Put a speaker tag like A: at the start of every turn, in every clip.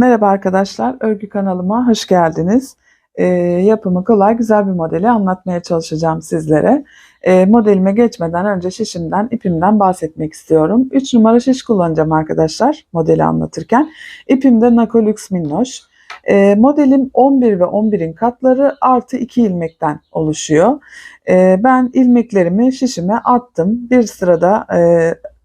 A: Merhaba arkadaşlar, örgü kanalıma hoş geldiniz. Ee, yapımı kolay, güzel bir modeli anlatmaya çalışacağım sizlere. Ee, modelime geçmeden önce şişimden, ipimden bahsetmek istiyorum. 3 numara şiş kullanacağım arkadaşlar modeli anlatırken. İpim de Nakolux Minnoş. Ee, modelim 11 ve 11'in katları artı 2 ilmekten oluşuyor. Ee, ben ilmeklerimi şişime attım. Bir sırada e,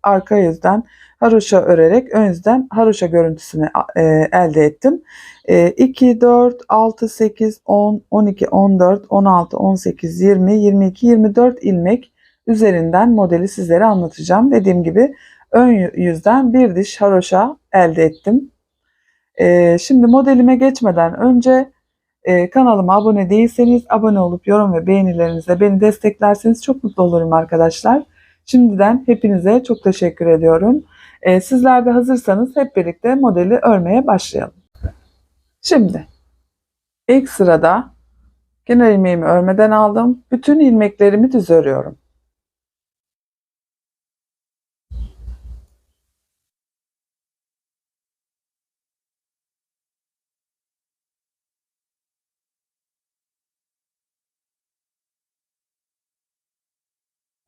A: arka yüzden haroşa örerek ön yüzden haroşa görüntüsünü e, elde ettim. E, 2, 4, 6, 8, 10, 12, 14, 16, 18, 20, 22, 24 ilmek üzerinden modeli sizlere anlatacağım. Dediğim gibi ön yüzden bir diş haroşa elde ettim. E, şimdi modelime geçmeden önce e, kanalıma abone değilseniz abone olup yorum ve beğenilerinizle beni desteklerseniz çok mutlu olurum arkadaşlar. Şimdiden hepinize çok teşekkür ediyorum. E, sizler de hazırsanız hep birlikte modeli örmeye başlayalım. Şimdi ilk sırada kenar ilmeğimi örmeden aldım. Bütün ilmeklerimi düz örüyorum.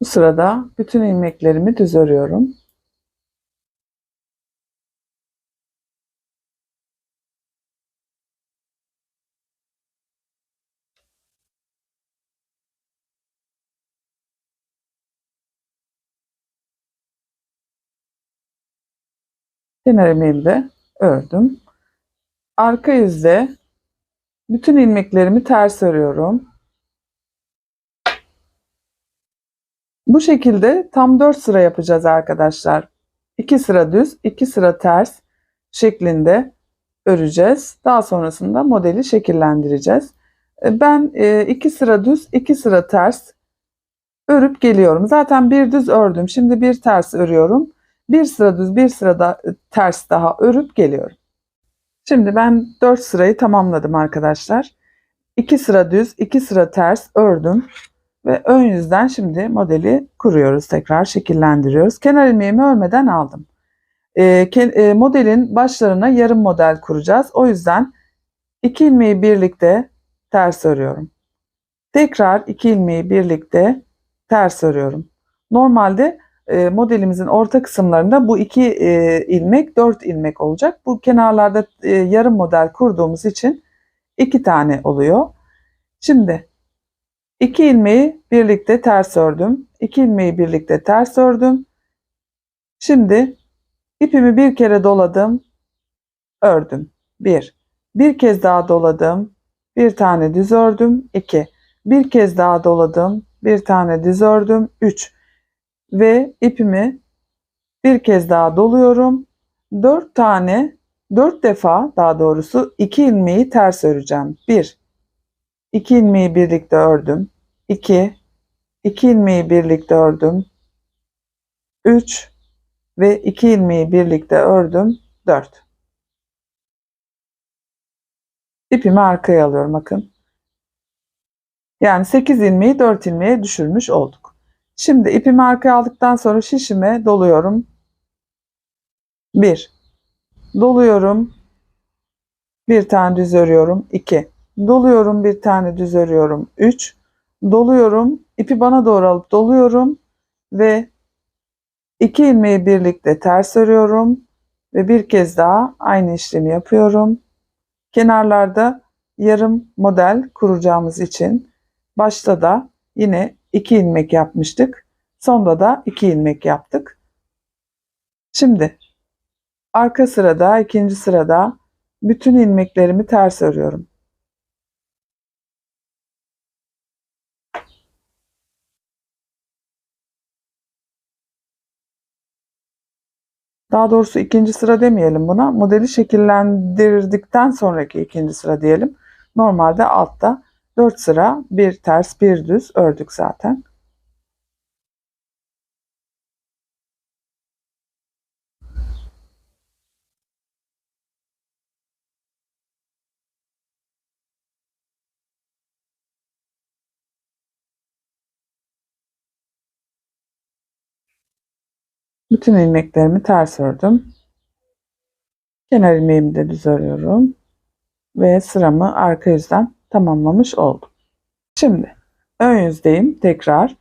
A: Sırada bütün ilmeklerimi düz örüyorum. Kenar ilmeğimi ördüm. Arka yüzde bütün ilmeklerimi ters örüyorum. Bu şekilde tam 4 sıra yapacağız arkadaşlar. 2 sıra düz, 2 sıra ters şeklinde öreceğiz. Daha sonrasında modeli şekillendireceğiz. E, ben 2 e, sıra düz, 2 sıra ters örüp geliyorum. Zaten bir düz ördüm. Şimdi bir ters örüyorum. Bir sıra düz, bir sıra da e, ters daha örüp geliyorum. Şimdi ben 4 sırayı tamamladım arkadaşlar. 2 sıra düz, 2 sıra ters ördüm. Ve ön yüzden şimdi modeli kuruyoruz. Tekrar şekillendiriyoruz. Kenar ilmeğimi örmeden aldım. E, e, modelin başlarına yarım model kuracağız. O yüzden iki ilmeği birlikte ters örüyorum. Tekrar iki ilmeği birlikte ters örüyorum. Normalde e, modelimizin orta kısımlarında bu iki e, ilmek dört ilmek olacak. Bu kenarlarda e, yarım model kurduğumuz için iki tane oluyor. Şimdi iki ilmeği birlikte ters ördüm. İki ilmeği birlikte ters ördüm. Şimdi ipimi bir kere doladım. Ördüm. Bir. Bir kez daha doladım. Bir tane düz ördüm. İki. Bir kez daha doladım. Bir tane düz ördüm. Üç ve ipimi bir kez daha doluyorum. 4 tane 4 defa daha doğrusu 2 ilmeği ters öreceğim. 1 2 ilmeği birlikte ördüm. 2 2 ilmeği birlikte ördüm. 3 ve 2 ilmeği birlikte ördüm. 4 İpimi arkaya alıyorum bakın. Yani 8 ilmeği 4 ilmeğe düşürmüş olduk. Şimdi ipimi arkaya aldıktan sonra şişime doluyorum. 1. Doluyorum. Bir tane düz örüyorum. 2. Doluyorum bir tane düz örüyorum. 3. Doluyorum. ipi bana doğru alıp doluyorum ve iki ilmeği birlikte ters örüyorum ve bir kez daha aynı işlemi yapıyorum. Kenarlarda yarım model kuracağımız için başta da yine 2 ilmek yapmıştık. Sonda da 2 ilmek yaptık. Şimdi arka sırada, ikinci sırada bütün ilmeklerimi ters örüyorum. Daha doğrusu ikinci sıra demeyelim buna. Modeli şekillendirdikten sonraki ikinci sıra diyelim. Normalde altta 4 sıra bir ters bir düz ördük zaten. Bütün ilmeklerimi ters ördüm. Kenar ilmeğimi de düz örüyorum. Ve sıramı arka yüzden tamamlamış oldum. Şimdi ön yüzdeyim tekrar.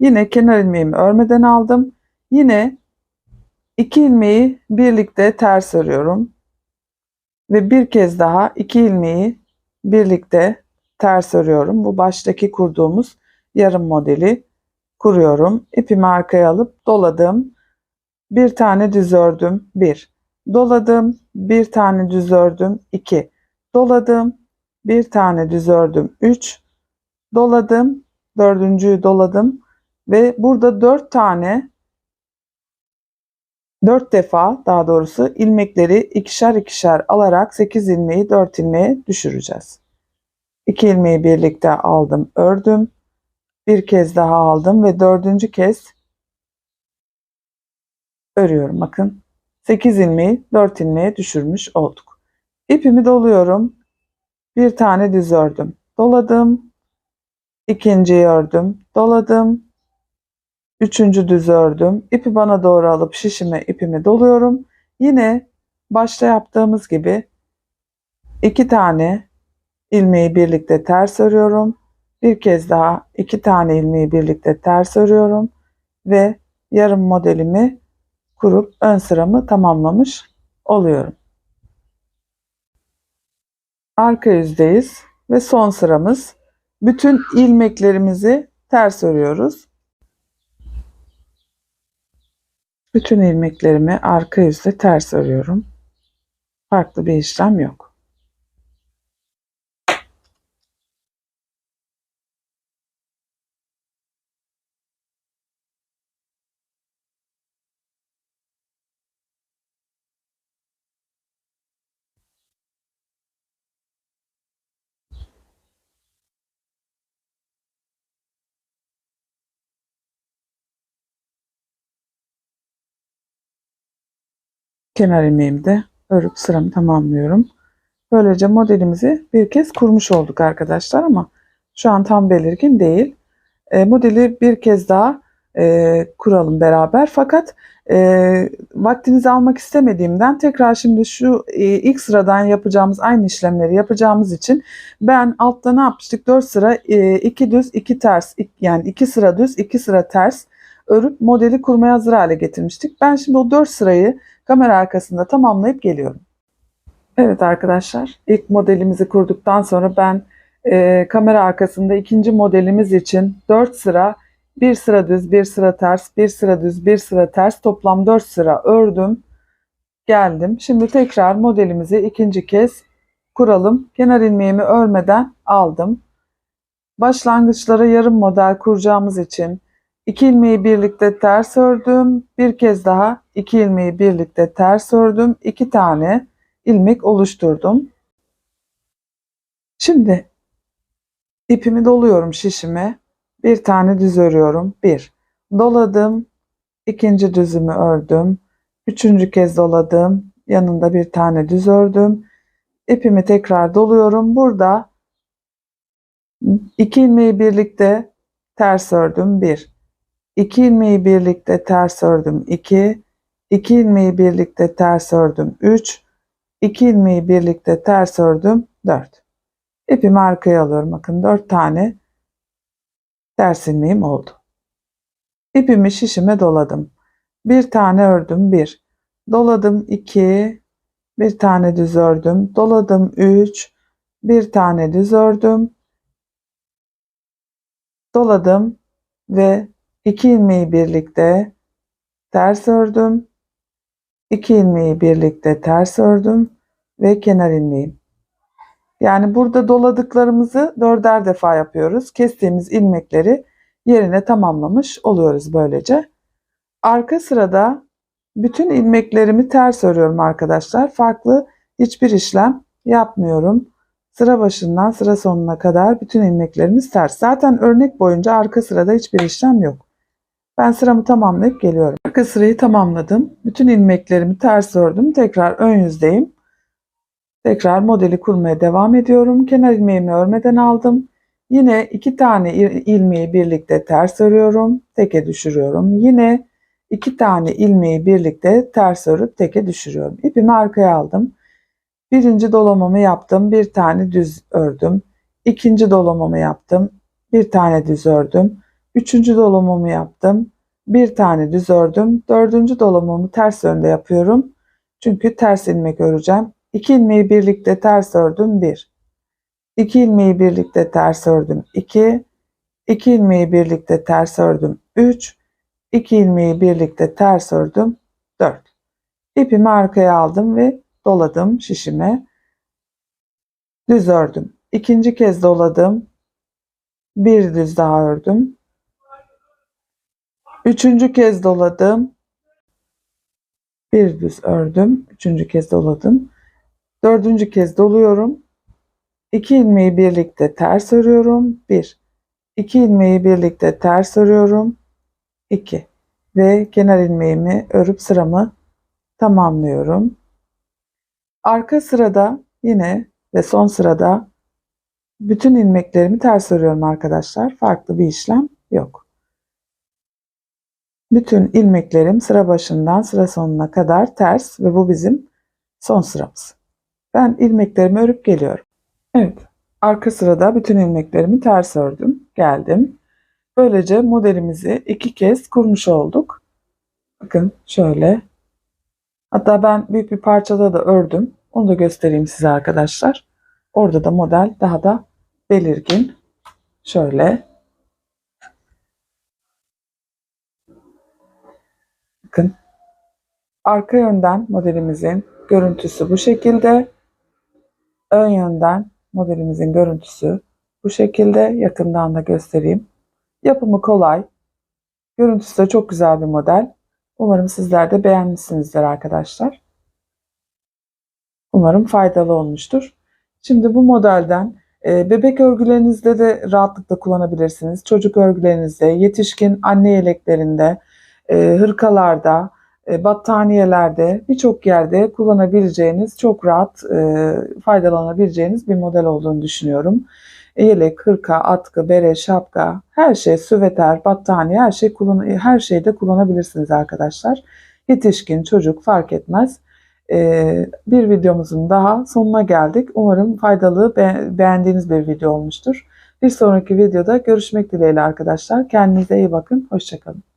A: Yine kenar ilmeğimi örmeden aldım. Yine iki ilmeği birlikte ters örüyorum. Ve bir kez daha iki ilmeği birlikte ters örüyorum. Bu baştaki kurduğumuz yarım modeli kuruyorum. İpimi arkaya alıp doladım. Bir tane düz ördüm. Bir. Doladım. Bir tane düz ördüm. iki. Doladım. Bir tane düz ördüm. Üç. Doladım. Dördüncüyü doladım. Ve burada dört tane dört defa daha doğrusu ilmekleri ikişer ikişer alarak 8 ilmeği 4 ilmeğe düşüreceğiz. 2 ilmeği birlikte aldım, ördüm. Bir kez daha aldım ve dördüncü kez örüyorum. Bakın 8 ilmeği 4 ilmeğe düşürmüş olduk. İpimi doluyorum. Bir tane düz ördüm. Doladım. İkinciyi ördüm. Doladım. Üçüncü düz ördüm. İpi bana doğru alıp şişime ipimi doluyorum. Yine başta yaptığımız gibi iki tane ilmeği birlikte ters örüyorum. Bir kez daha iki tane ilmeği birlikte ters örüyorum ve yarım modelimi kurup ön sıramı tamamlamış oluyorum. Arka yüzdeyiz ve son sıramız. Bütün ilmeklerimizi ters örüyoruz. Bütün ilmeklerimi arka yüzde ters örüyorum. Farklı bir işlem yok. Kenar ilmeğimi de örüp sıramı tamamlıyorum. Böylece modelimizi bir kez kurmuş olduk arkadaşlar ama şu an tam belirgin değil. E, modeli bir kez daha e, kuralım beraber. Fakat e, vaktinizi almak istemediğimden tekrar şimdi şu e, ilk sıradan yapacağımız aynı işlemleri yapacağımız için ben altta ne yapmıştık? 4 sıra 2 e, düz 2 ters yani 2 sıra düz 2 sıra ters örüp modeli kurmaya hazır hale getirmiştik. Ben şimdi o 4 sırayı kamera arkasında tamamlayıp geliyorum. Evet arkadaşlar ilk modelimizi kurduktan sonra ben e, kamera arkasında ikinci modelimiz için 4 sıra bir sıra düz bir sıra ters bir sıra düz bir sıra ters toplam 4 sıra ördüm geldim. Şimdi tekrar modelimizi ikinci kez kuralım. Kenar ilmeğimi örmeden aldım. Başlangıçlara yarım model kuracağımız için 2 ilmeği birlikte ters ördüm. Bir kez daha 2 ilmeği birlikte ters ördüm. 2 tane ilmek oluşturdum. Şimdi ipimi doluyorum şişime. Bir tane düz örüyorum. 1. Doladım. ikinci düzümü ördüm. Üçüncü kez doladım. Yanında bir tane düz ördüm. İpimi tekrar doluyorum. Burada iki ilmeği birlikte ters ördüm. 1. 2 ilmeği birlikte ters ördüm 2, 2 ilmeği birlikte ters ördüm 3, 2 ilmeği birlikte ters ördüm 4. İpimi arkaya alıyorum. Bakın 4 tane ters ilmeğim oldu. İpimi şişime doladım. Bir tane ördüm 1. Doladım 2. Bir tane düz ördüm. Doladım 3. Bir tane düz ördüm. Doladım ve 2 ilmeği birlikte ters ördüm. 2 ilmeği birlikte ters ördüm ve kenar ilmeğim. Yani burada doladıklarımızı dörder defa yapıyoruz. Kestiğimiz ilmekleri yerine tamamlamış oluyoruz böylece. Arka sırada bütün ilmeklerimi ters örüyorum arkadaşlar. Farklı hiçbir işlem yapmıyorum. Sıra başından sıra sonuna kadar bütün ilmeklerimiz ters. Zaten örnek boyunca arka sırada hiçbir işlem yok. Ben sıramı tamamlayıp geliyorum. Arka sırayı tamamladım. Bütün ilmeklerimi ters ördüm. Tekrar ön yüzdeyim. Tekrar modeli kurmaya devam ediyorum. Kenar ilmeğimi örmeden aldım. Yine iki tane ilmeği birlikte ters örüyorum. Teke düşürüyorum. Yine iki tane ilmeği birlikte ters örüp teke düşürüyorum. İpimi arkaya aldım. Birinci dolamamı yaptım. Bir tane düz ördüm. İkinci dolamamı yaptım. Bir tane düz ördüm. Üçüncü dolamamı yaptım. Bir tane düz ördüm. Dördüncü dolamamı ters yönde yapıyorum. Çünkü ters ilmek öreceğim. İki ilmeği birlikte ters ördüm. Bir. İki ilmeği birlikte ters ördüm. İki. İki ilmeği birlikte ters ördüm. Üç. İki ilmeği birlikte ters ördüm. Dört. İpimi arkaya aldım ve doladım şişime. Düz ördüm. İkinci kez doladım. Bir düz daha ördüm. Üçüncü kez doladım. Bir düz ördüm. Üçüncü kez doladım. Dördüncü kez doluyorum. İki ilmeği birlikte ters örüyorum. Bir. İki ilmeği birlikte ters örüyorum. İki. Ve kenar ilmeğimi örüp sıramı tamamlıyorum. Arka sırada yine ve son sırada bütün ilmeklerimi ters örüyorum arkadaşlar. Farklı bir işlem yok. Bütün ilmeklerim sıra başından sıra sonuna kadar ters ve bu bizim son sıramız. Ben ilmeklerimi örüp geliyorum. Evet, arka sırada bütün ilmeklerimi ters ördüm, geldim. Böylece modelimizi iki kez kurmuş olduk. Bakın şöyle. Hatta ben büyük bir parçada da ördüm. Onu da göstereyim size arkadaşlar. Orada da model daha da belirgin. Şöyle. Bakın. Arka yönden modelimizin görüntüsü bu şekilde. Ön yönden modelimizin görüntüsü bu şekilde. Yakından da göstereyim. Yapımı kolay. Görüntüsü de çok güzel bir model. Umarım sizler de beğenmişsinizdir arkadaşlar. Umarım faydalı olmuştur. Şimdi bu modelden e, bebek örgülerinizde de rahatlıkla kullanabilirsiniz. Çocuk örgülerinizde, yetişkin anne yeleklerinde, hırkalarda, e, battaniyelerde birçok yerde kullanabileceğiniz, çok rahat e, faydalanabileceğiniz bir model olduğunu düşünüyorum. E, yelek, hırka, atkı, bere, şapka, her şey, süveter, battaniye, her şey kullan her şeyde kullanabilirsiniz arkadaşlar. Yetişkin, çocuk fark etmez. E, bir videomuzun daha sonuna geldik. Umarım faydalı, be beğendiğiniz bir video olmuştur. Bir sonraki videoda görüşmek dileğiyle arkadaşlar. Kendinize iyi bakın. Hoşçakalın.